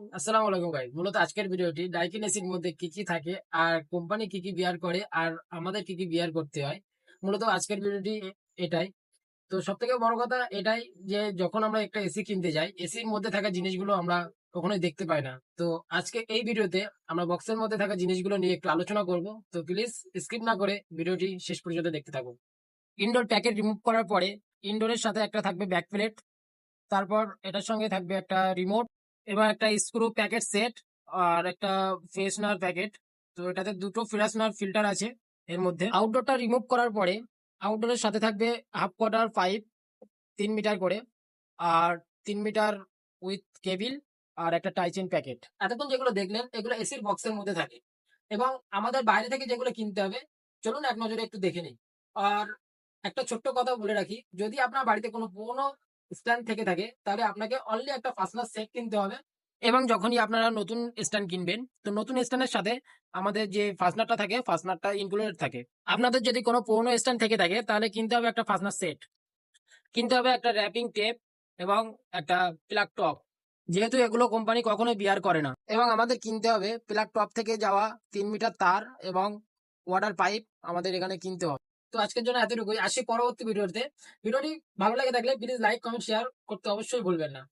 আসসালামু আলাইকুম ভাই মূলত আজকের ভিডিওটি ডাইকিন এসির মধ্যে কি কি থাকে আর কোম্পানি কি কি বিয়ার করে আর আমাদের কি কি বিয়ার করতে হয়। মূলত আজকের ভিডিওটি এটাই। তো সব থেকে বড় কথা এটাই যে যখন আমরা একটা এসি কিনতে যাই এসির মধ্যে থাকা জিনিসগুলো আমরা কখনোই দেখতে পাই না। তো আজকে এই ভিডিওতে আমরা বক্সের মধ্যে থাকা জিনিসগুলো নিয়ে একটু আলোচনা করব। তো প্লিজ স্কিপ না করে ভিডিওটি শেষ পর্যন্ত দেখতে থাকুন। ইনডোর প্যাকেট রিমুভ করার পরে ইনডোরের সাথে একটা থাকবে ব্যাক প্লেট তারপর এটার সঙ্গে থাকবে একটা রিমোট এবং একটা স্ক্রু প্যাকেট সেট আর একটা ফ্রেশনার প্যাকেট তো এটাতে দুটো ফ্রেশনার ফিল্টার আছে এর মধ্যে। আউটডোরটা রিমুভ করার পরে আউটডোরের সাথে থাকবে হাফ কোয়ার্টার পাইপ তিন মিটার করে আর তিন মিটার উইথ কেবিল আর একটা টাইচেন প্যাকেট এতক্ষণ যেগুলো দেখলেন, এগুলো এসির বক্সের মধ্যে থাকে। এবং আমাদের বাইরে থেকে যেগুলো কিনতে হবে, চলুন এক নজরে একটু দেখে নিই। আর একটা ছোট্ট কথা বলে রাখি, যদি আপনার বাড়িতে কোনো পুরোনো স্ট্যান্ড থেকে থাকে, তাহলে আপনাকে অনলি একটা ফাস্টনার সেট কিনতে হবে। এবং যখনই আপনারা নতুন স্ট্যান্ড কিনবেন, তো নতুন স্ট্যান্ডের সাথে আমাদের যে ফাস্টনারটা থাকে ফাস্টনারটা ইনক্লুডেড থাকে। আপনাদের যদি কোনো পুরোনো স্ট্যান্ড থেকে থাকে, তাহলে কিনতে হবে একটা ফাস্টনার সেট কিনতে হবে একটা র্যাপিং টেপ এবং একটা প্লাগ টপ যেহেতু এগুলো কোম্পানি কখনোই বিয়ার করে না। এবং আমাদের কিনতে হবে প্লাগ টপ থেকে যাওয়া তিন মিটার তার এবং ওয়াটার পাইপ আমাদের এখানে কিনতে হবে। তো আজকের জন্য এতটুকুই। আসি পরবর্তী ভিডিওতে। ভিডিওটি ভালো লাগে থাকলে প্লিজ লাইক কমেন্ট শেয়ার করতে অবশ্যই ভুলবেন না।